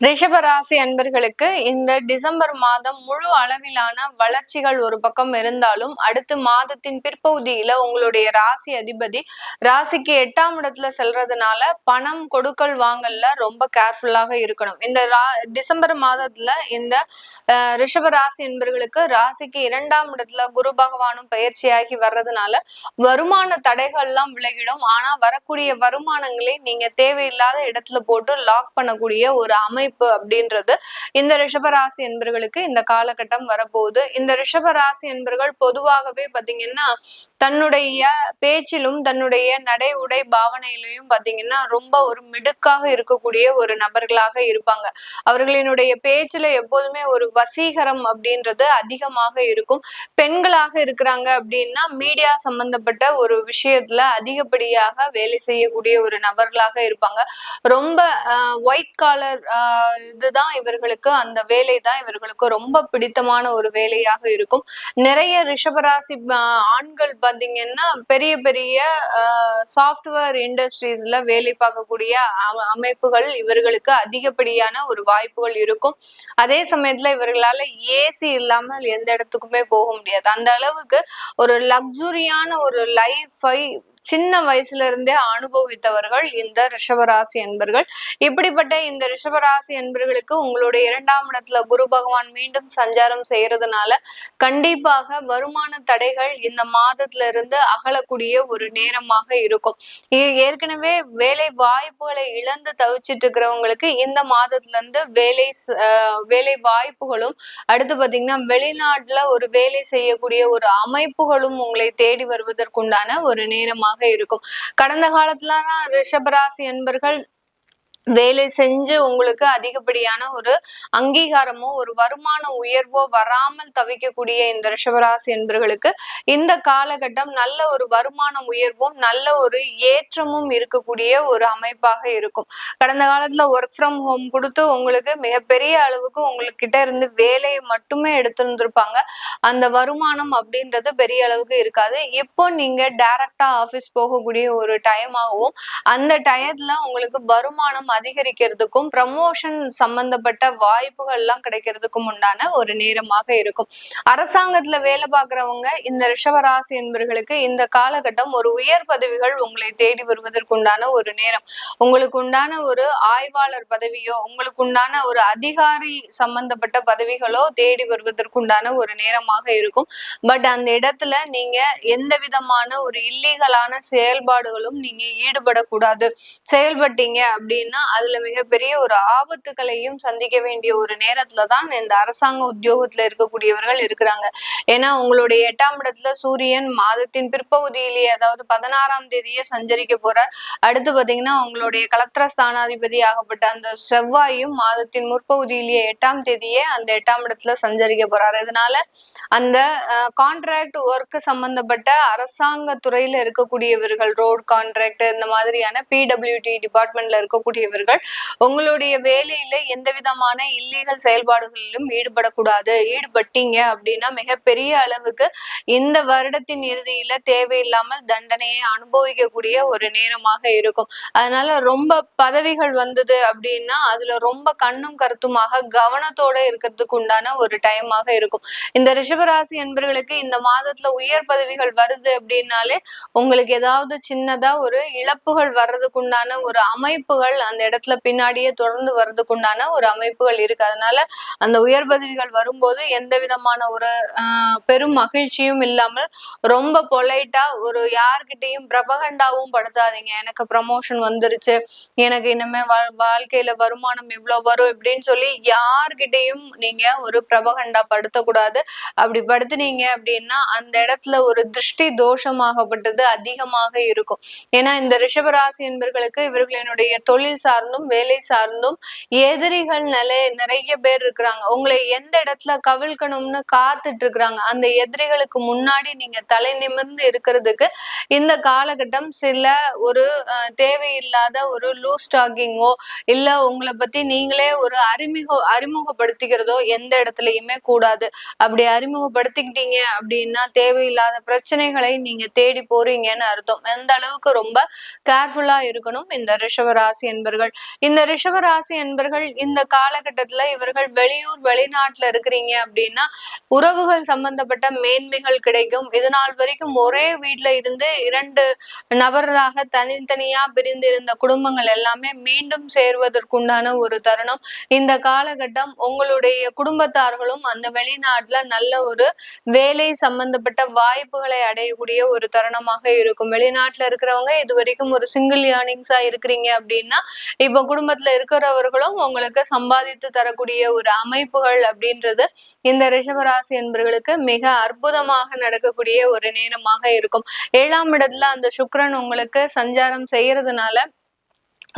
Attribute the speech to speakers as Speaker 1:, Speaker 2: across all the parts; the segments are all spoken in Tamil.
Speaker 1: ரிஷபராசி அன்பர்களுக்கு இந்த டிசம்பர் மாதம் முழு அளவிலான வளர்ச்சிகள் ஒரு பக்கம் இருந்தாலும் அடுத்து மாதத்தின் பிற்பகுதியில உங்களுடைய ராசி அதிபதி ராசிக்கு எட்டாம் இடத்துல செல்றதுனால பணம் கொடுக்கல் வாங்கல்ல ரொம்ப கேர்ஃபுல்லாக இருக்கணும். இந்த டிசம்பர் மாதத்துல இந்த ரிஷபராசி அன்பர்களுக்கு ராசிக்கு இரண்டாம் இடத்துல குரு பகவானும் பயிற்சியாகி வர்றதுனால வருமான தடைகள்லாம் விலகிடும். ஆனா வரக்கூடிய வருமானங்களை நீங்க தேவையில்லாத இடத்துல போட்டு லாக் பண்ணக்கூடிய ஒரு அமை அமைப்பு அப்படின்றது இந்த ரிஷபராசி என்பர்களுக்கு இந்த காலகட்டம் வரப்போகுது. இந்த ரிஷபராசி என்பர்கள் பொதுவாகவே பாத்தீங்கன்னா தன்னுடைய பேச்சிலும் தன்னுடைய நடை உடை பாவனையிலையும் பாத்தீங்கன்னா ரொம்ப ஒரு மிடுக்காக இருக்கக்கூடிய ஒரு நபர்களாக இருப்பாங்க. அவர்களினுடைய பேச்சுல எப்போதுமே ஒரு வசீகரம் அப்படின்றது அதிகமாக இருக்கும். பெண்களாக இருக்கிறாங்க அப்படின்னா மீடியா சம்பந்தப்பட்ட ஒரு விஷயத்துல அதிகப்படியாக வேலை செய்யக்கூடிய ஒரு நபர்களாக இருப்பாங்க. ரொம்ப ஒயிட் காலர் இதுதான் இவர்களுக்கு அந்த வேலை தான் இவர்களுக்கு ரொம்ப பிடித்தமான ஒரு வேலையாக இருக்கும். நிறைய ரிஷபராசி ஆண்கள் பாத்தீங்கன்னா பெரிய பெரிய சாஃப்ட்வேர் இண்டஸ்ட்ரீஸ்ல வேலை பார்க்கக்கூடிய அமைப்புகள் இவர்களுக்கு அதிகப்படியான ஒரு வாய்ப்புகள் இருக்கும். அதே சமயத்துல இவர்களால ஏசி இல்லாமல் எந்த இடத்துக்குமே போக முடியாது. அந்த அளவுக்கு ஒரு லக்ஸுரியான ஒரு லைஃபை சின்ன வயசுல இருந்தே அனுபவித்தவர்கள் இந்த ரிஷபராசி என்பர்கள் இப்படிப்பட்ட இந்த ரிஷபராசி என்பர்களுக்கு உங்களுடைய இரண்டாம் இடத்துல குரு பகவான் மீண்டும் சஞ்சாரம் செய்யறதுனால கண்டிப்பாக வருமான தடைகள் இந்த மாதத்துல இருந்து அகலக்கூடிய ஒரு நேரமாக இருக்கும். ஏற்கனவே வேலை வாய்ப்புகளை இழந்து தவிச்சிட்டு இருக்கிறவங்களுக்கு இந்த மாதத்துல இருந்து வேலை வேலை வாய்ப்புகளும் அடுத்து பாத்தீங்கன்னா வெளிநாட்டுல ஒரு வேலை செய்யக்கூடிய ஒரு அமைப்புகளும் உங்களை தேடி வருவதற்குண்டான ஒரு நேரமாக இருக்கும். கடந்த காலத்துல ரிஷபராசி என்பர்கள் வேலை செஞ்சு உங்களுக்கு அதிகப்படியான ஒரு அங்கீகாரமோ ஒரு வருமான உயர்வோ வராமல் தவிக்கக்கூடிய இந்த ரிஷபராசி என்பர்களுக்கு இந்த காலகட்டம் நல்ல ஒரு வருமான உயர்வும் நல்ல ஒரு ஏற்றமும் இருக்கக்கூடிய ஒரு அமைப்பாக இருக்கும். கடந்த காலத்துல ஒர்க் ஃப்ரம் ஹோம் கொடுத்து உங்களுக்கு மிகப்பெரிய அளவுக்கு உங்களுக்கு கிட்ட இருந்து வேலையை மட்டுமே எடுத்திருந்திருப்பாங்க அந்த வருமானம் அப்படின்றது பெரிய அளவுக்கு இருக்காது. இப்போ நீங்க டைரக்டா ஆபீஸ் போகக்கூடிய ஒரு டைம் ஆகும் அந்த டயத்துல உங்களுக்கு வருமானம் அதிகரிக்கிறதுக்கும் ப்ரமோஷன் சம்பந்தப்பட்ட வாய்ப்புகள் எல்லாம் கிடைக்கிறதுக்கும் உண்டான ஒரு நேரமாக இருக்கும். அரசாங்கத்துல வேலை பார்க்கறவங்க இந்த ரிஷவராசி என்பவர்களுக்கு இந்த காலகட்டம் ஒரு உயர் பதவிகள் உங்களை தேடி வருவதற்குண்டான ஒரு நேரம். உங்களுக்கு உண்டான ஒரு ஆய்வாளர் பதவியோ உங்களுக்கு உண்டான ஒரு அதிகாரி சம்பந்தப்பட்ட பதவிகளோ தேடி வருவதற்குண்டான ஒரு நேரமாக இருக்கும். பட் அந்த இடத்துல நீங்க எந்த விதமான ஒரு இல்லீகலான செயல்பாடுகளும் நீங்க ஈடுபடக்கூடாது. செயல்பட்டீங்க அப்படின்னா அதுல மிகப்பெரிய ஒரு ஆபத்துகளையும் சந்திக்க வேண்டிய ஒரு நேரத்துல தான் இந்த அரசாங்க உத்தியோகத்துல இருக்கக்கூடியவர்கள் இருக்கிறாங்க. ஏன்னா உங்களுடைய எட்டாம் இடத்துல சூரியன் மாதத்தின் பிற்பகுதியிலேயே அதாவது பதினாறாம் தேதியே சஞ்சரிக்க போறார். அடுத்து பாத்தீங்கன்னா உங்களுடைய கலத்திர ஸ்தானாதிபதி ஆகப்பட்ட அந்த செவ்வாயும் மாதத்தின் முற்பகுதியிலேயே எட்டாம் தேதியே அந்த எட்டாம் இடத்துல சஞ்சரிக்க போறாரு. இதனால அந்த கான்ட்ராக்ட் ஒர்க் சம்பந்தப்பட்ட அரசாங்க துறையில இருக்கக்கூடியவர்கள் ரோடு கான்ட்ராக்ட் இந்த மாதிரியான பிடபிள்யூடி டிபார்ட்மெண்ட்ல இருக்கக்கூடியவர்கள் சகோதரர்கள் உங்களுடைய வேலையில எந்த விதமான இல்லீகல் செயல்பாடுகளிலும் ஈடுபடக்கூடாது. ஈடுபட்டீங்க அப்படின்னா மிகப்பெரிய அளவுக்கு இந்த வருடத்தின் இறுதியில தேவையில்லாமல் தண்டனையை அனுபவிக்கக்கூடிய ஒரு நேரமாக இருக்கும். அதனால ரொம்ப பதவிகள் வந்தது அப்படின்னா அதுல ரொம்ப கண்ணும் கருத்துமாக கவனத்தோட இருக்கிறதுக்கு உண்டான ஒரு டைமாக இருக்கும். இந்த ரிஷபராசி என்பர்களுக்கு இந்த மாதத்துல உயர் பதவிகள் வருது அப்படின்னாலே உங்களுக்கு ஏதாவது சின்னதா ஒரு இழப்புகள் வர்றதுக்குண்டான ஒரு அமைப்புகள் அந்த இடத்துல பின்னாடியே தொடர்ந்து வர்றதுக்குண்டான ஒரு அமைப்புகள் இருக்கு. அதனால அந்த உயர் பதவிகள் வரும்போது எந்த விதமான ஒரு பெரும் மகிழ்ச்சியும் இல்லாமல் ரொம்ப பொலைட்டா ஒரு யார்கிட்டையும் பிரபகண்டாவும் படுத்தாதீங்க. எனக்கு ப்ரமோஷன் வந்துருச்சு. எனக்கு இனிமே வாழ்க்கையில வருமானம் இவ்வளவு வரும் இப்படின்னு சொல்லி யார்கிட்டையும் நீங்க ஒரு பிரபகண்டா படுத்தக்கூடாது. அப்படி படுத்துனீங்க அப்படின்னா அந்த இடத்துல ஒரு திருஷ்டி தோஷமாகப்பட்டது அதிகமாக இருக்கும். ஏன்னா இந்த ரிஷபராசி என்பர்களுக்கு இவர்களினுடைய தொழில் சார்ந்தும் வேலை சார்ந்தும் எதிரிகள் நிலை நிறைய பேர் இருக்கிறாங்க. உங்களை எந்த இடத்துல கவிழ்க்கணும்னு காத்துட்டு இருக்கிறாங்க அந்த எதிரிகளுக்கு முன்னாடி நீங்க தலை நிமிர்ந்து இருக்கிறதுக்கு இந்த காலகட்டம் சில ஒரு தேவையில்லாத ஒரு லூஸ் டாக்கிங்கோ இல்ல உங்களை பத்தி நீங்களே ஒரு அறிமுக அறிமுகப்படுத்திக்கிறதோ எந்த இடத்துலயுமே கூடாது. அப்படி அறிமுகப்படுத்திக்கிட்டீங்க அப்படின்னா தேவையில்லாத பிரச்சனைகளை நீங்க தேடி போறீங்கன்னு அர்த்தம். எந்த அளவுக்கு ரொம்ப கேர்ஃபுல்லா இருக்கணும் இந்த ரிஷவராசி என்பர்கள் என்பர்கள் இந்த ரிஷபராசி என்பர்கள் இந்த காலகட்டத்துல இவர்கள் வெளியூர் வெளிநாட்டுல இருக்கிறீங்க அப்படின்னா உறவுகள் சம்பந்தப்பட்ட மேன்மைகள் கிடைக்கும். இது நாள் வரைக்கும் ஒரே வீட்டுல இருந்து இரண்டு நபர்களாக தனித்தனியா பிரிந்து இருந்த குடும்பங்கள் எல்லாமே மீண்டும் சேர்வதற்குண்டான ஒரு தருணம். இந்த காலகட்டம் உங்களுடைய குடும்பத்தார்களும் அந்த வெளிநாட்டுல நல்ல ஒரு வேலை சம்பந்தப்பட்ட வாய்ப்புகளை அடையக்கூடிய ஒரு தருணமாக இருக்கும். வெளிநாட்டுல இருக்கிறவங்க இது வரைக்கும் ஒரு சிங்கிள் ஏர்னிங்ஸா இருக்கிறீங்க அப்படின்னா இப்ப குடும்பத்துல இருக்கிறவர்களும் உங்களுக்கு சம்பாதித்து தரக்கூடிய ஒரு அமைப்புகள் அப்படின்றது இந்த ரிஷபராசி என்பவர்களுக்கு மிக அற்புதமாக நடக்கக்கூடிய ஒரு நேரமாக இருக்கும். ஏழாம் இடத்துல அந்த சுக்கரன் உங்களுக்கு சஞ்சாரம் செய்யறதுனால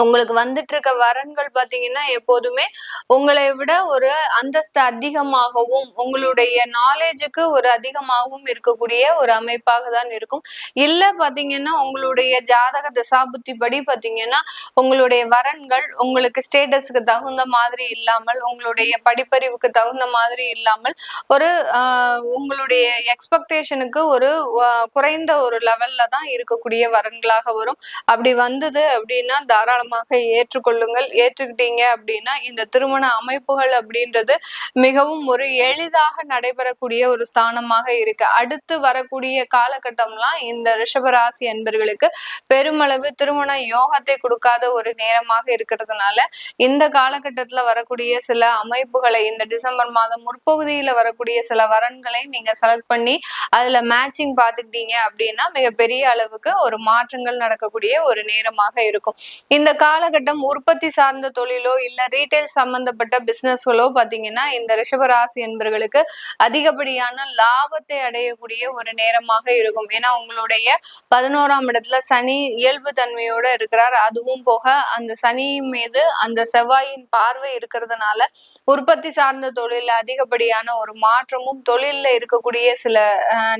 Speaker 1: உங்களுக்கு வந்துட்டு இருக்க வரன்கள் பாத்தீங்கன்னா எப்போதுமே உங்களை விட ஒரு அந்தஸ்து அதிகமாகவும் உங்களுடைய நாலேஜுக்கு ஒரு அதிகமாகவும் இருக்கக்கூடிய ஒரு அமைப்பாக தான் இருக்கும். இல்ல பாத்தீங்கன்னா உங்களுடைய ஜாதக தசாபுத்தி படி பாத்தீங்கன்னா உங்களுடைய வரன்கள் உங்களுக்கு ஸ்டேட்டஸுக்கு தகுந்த மாதிரி இல்லாமல் உங்களுடைய படிப்பறிவுக்கு தகுந்த மாதிரி இல்லாமல் ஒரு உங்களுடைய எக்ஸ்பெக்டேஷனுக்கு ஒரு குறைந்த ஒரு லெவல்ல தான் இருக்கக்கூடிய வரன்களாக வரும். அப்படி வந்தது அப்படின்னா தாராளமாக தாராளமாக ஏற்றுக்கொள்ளுங்கள். ஏற்றுக்கிட்டீங்க அப்படின்னா இந்த திருமண அமைப்புகள் அப்படின்றது மிகவும் ஒரு எளிதாக நடைபெறக்கூடிய ஒரு ஸ்தானமாக இருக்கு. அடுத்து வரக்கூடிய காலகட்டம்லாம் இந்த ரிஷபராசி என்பர்களுக்கு பெருமளவு திருமண யோகத்தை கொடுக்காத ஒரு நேரமாக இருக்கிறதுனால இந்த காலகட்டத்துல வரக்கூடிய சில அமைப்புகளை இந்த டிசம்பர் மாதம் முற்பகுதியில வரக்கூடிய சில வரன்களை நீங்க செலக்ட் பண்ணி அதுல மேட்சிங் பாத்துக்கிட்டீங்க அப்படின்னா மிகப்பெரிய அளவுக்கு ஒரு மாற்றங்கள் நடக்கக்கூடிய ஒரு நேரமாக இருக்கும். இந்த காலகட்டம் உற்பத்தி சார்ந்த தொழிலோ இல்ல ரீட்டைல் சம்பந்தப்பட்ட பிசினஸ்களோ பாத்தீங்கன்னா இந்த ரிஷபராசி என்பர்களுக்கு அதிகப்படியான லாபத்தை அடையக்கூடிய ஒரு நேரமாக இருக்கும். ஏன்னா உங்களுடைய பதினோராம் இடத்துல சனி இயல்பு தன்மையோட இருக்கிறார். அதுவும் போக அந்த சனி மீது அந்த செவ்வாயின் பார்வை இருக்கிறதுனால உற்பத்தி சார்ந்த தொழில அதிகப்படியான ஒரு மாற்றமும் தொழில்ல இருக்கக்கூடிய சில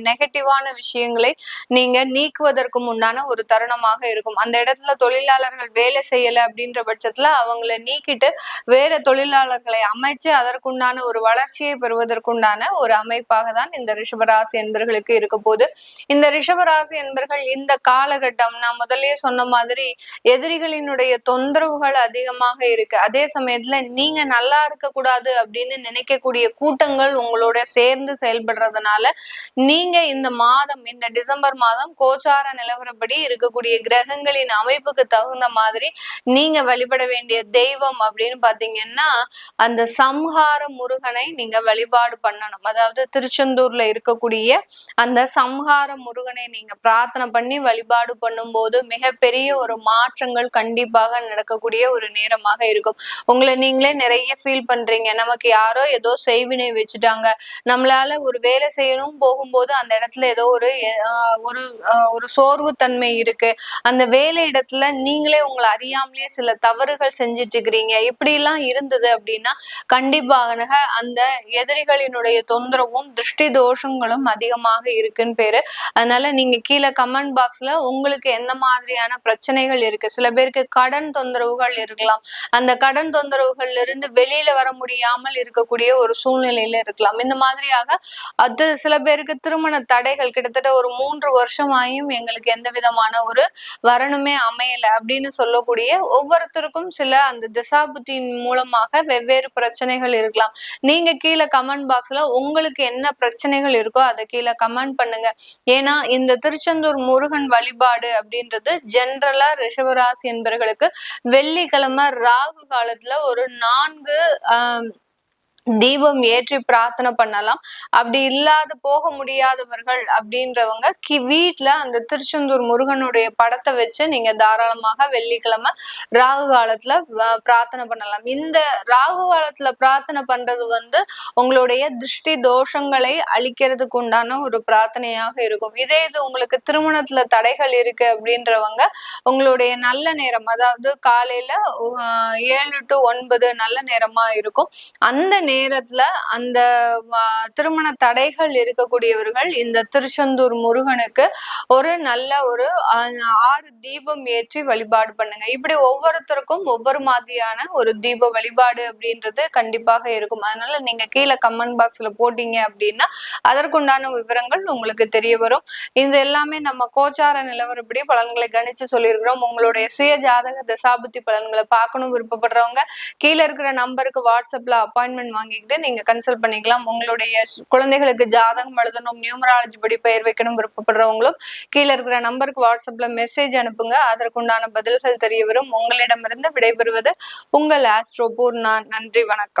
Speaker 1: நெகட்டிவான விஷயங்களை நீங்க நீக்குவதற்கு உண்டான ஒரு தருணமாக இருக்கும். அந்த இடத்துல தொழிலாளர்கள் வேலை செய்யல அப்படின்ற பட்சத்துல அவங்கள நீக்கிட்டு வேற தொழிலாளர்களை அமைச்சு அதற்குண்டான ஒரு வளர்ச்சியை பெறுவதற்குண்டான ஒரு அமைப்பாக தான் இந்த ரிஷபராசி என்பர்களுக்கு இருக்க போது இந்த ரிஷபராசி என்பர்கள் இந்த காலகட்டம் நான் முதலே சொன்ன மாதிரி எதிரிகளினுடைய தொந்தரவுகள் அதிகமாக இருக்கு. அதே சமயத்துல நீங்க நல்லா இருக்க கூடாது அப்படின்னு நினைக்கக்கூடிய கூட்டங்கள் உங்களோட சேர்ந்து செயல்படுறதுனால நீங்க இந்த மாதம் இந்த டிசம்பர் மாதம் கோச்சார நிலவரப்படி இருக்கக்கூடிய கிரகங்களின் அமைப்புக்கு தகுந்த மாதிரி நீங்க வழிபட வேண்டிய தெய்வம் அப்படின்னு பாத்தீங்கன்னா அந்த சம்ஹார முருகனை நீங்க வழிபாடு பண்ணணும். அதாவது திருச்செந்தூர்ல இருக்கக்கூடிய அந்த சம்ஹார முருகனை நீங்க பிரார்த்தனை பண்ணி வழிபாடு பண்ணும்போது மிகப்பெரிய ஒரு மாற்றங்கள் கண்டிப்பாக நடக்கக்கூடிய ஒரு நேரமாக இருக்கும். உங்களை நீங்களே நிறைய ஃபீல் பண்றீங்க. நமக்கு யாரோ ஏதோ செய்வினை வச்சுட்டாங்க. நம்மளால ஒரு வேலை செய்யணும் போகும்போது அந்த இடத்துல ஏதோ ஒரு ஒரு ஒரு சோர்வு தன்மை இருக்கு. அந்த வேலை இடத்துல நீங்களே உங்களை அறியாமலே சில தவறுகள் செஞ்சுட்டு இருக்கிறீங்க இப்படி எல்லாம் இருந்தது அப்படின்னா கண்டிப்பாக அந்த எதிரிகளினுடைய தொந்தரவும் திருஷ்டி தோஷங்களும் அதிகமாக இருக்குன்னு பேரு. அதனால நீங்க கீழே கமெண்ட் பாக்ஸ்ல உங்களுக்கு எந்த மாதிரியான பிரச்சனைகள் இருக்கு? சில பேருக்கு கடன் தொந்தரவுகள் இருக்கலாம். அந்த கடன் தொந்தரவுகள்ல இருந்து வெளியில வர முடியாமல் இருக்கக்கூடிய ஒரு சூழ்நிலையில இருக்கலாம். இந்த மாதிரியாக அது சில பேருக்கு திருமண தடைகள் கிட்டத்தட்ட ஒரு மூன்று வருஷமாயும் எங்களுக்கு எந்த விதமான ஒரு வரணுமே அமையல அப்படின்னு சொல்லக்கூடிய ஒவ்வொருத்தருக்கும் சில அந்த திசாபுத்தின் மூலமாக வெவ்வேறு பிரச்சனைகள் இருக்கலாம். நீங்க கீழே கமெண்ட் பாக்ஸ்ல உங்களுக்கு என்ன பிரச்சனைகள் இருக்கோ அதை கீழே கமெண்ட் பண்ணுங்க. ஏன்னா இந்த திருச்செந்தூர் முருகன் வழிபாடு அப்படின்றது ஜென்ரலா ரிஷவராசி என்பவர்களுக்கு வெள்ளிக்கிழமை ராகு காலத்துல ஒரு நான்கு ஆஹ் தீபம் ஏற்றி பிரார்த்தனை பண்ணலாம். அப்படி இல்லாத போக முடியாதவர்கள் அப்படின்றவங்க கி வீட்டுல அந்த திருச்செந்தூர் முருகனுடைய படத்தை வச்சு நீங்க தாராளமாக வெள்ளிக்கிழமை ராகு காலத்துல பிரார்த்தனை பண்ணலாம். இந்த ராகு காலத்துல பிரார்த்தனை பண்றது வந்து உங்களுடைய திருஷ்டி தோஷங்களை அழிக்கிறதுக்கு உண்டான ஒரு பிரார்த்தனையாக இருக்கும். இதே இது உங்களுக்கு திருமணத்துல தடைகள் இருக்கு அப்படின்றவங்க உங்களுடைய நல்ல நேரம் அதாவது காலையில ஏழு டு ஒன்பது நல்ல நேரமா இருக்கும். அந்த நேரத்துல அந்த திருமண தடைகள் இருக்கக்கூடியவர்கள் இந்த திருச்செந்தூர் முருகனுக்கு ஒரு நல்ல ஒரு ஆறு தீபம் ஏற்றி வழிபாடு பண்ணுங்க. இப்படி ஒவ்வொருத்தருக்கும் ஒவ்வொரு மாதிரியான ஒரு தீப வழிபாடு அப்படின்றது கண்டிப்பாக இருக்கும். அதனால நீங்க கீழே கமெண்ட் பாக்ஸ்ல போட்டீங்க அப்படின்னா அதற்குண்டான விவரங்கள் உங்களுக்கு தெரிய வரும். இது எல்லாமே நம்ம கோச்சார நிலவரப்படி பலன்களை கணிச்சு சொல்லியிருக்கிறோம். உங்களுடைய சுய ஜாதக தசாபுத்தி பலன்களை பார்க்கணும் விருப்பப்படுறவங்க கீழே இருக்கிற நம்பருக்கு வாட்ஸ்அப்ல அப்பாயின்மெண்ட் வாங்கிக்கிட்டு நீங்க கன்சல்ட் பண்ணிக்கலாம். உங்களுடைய குழந்தைகளுக்கு ஜாதகம் எழுதணும் நியூமராலஜி படி பெயர் வைக்கணும் விருப்பப்படுறவங்களும் கீழே இருக்கிற நம்பருக்கு வாட்ஸ்அப்ல மெசேஜ் அனுப்புங்க. அதற்குண்டான பதில்கள் தெரிய வரும். உங்களிடமிருந்து விடைபெறுவது உங்கள் ஆஸ்ட்ரோ பூர்ணா. நன்றி வணக்கம்.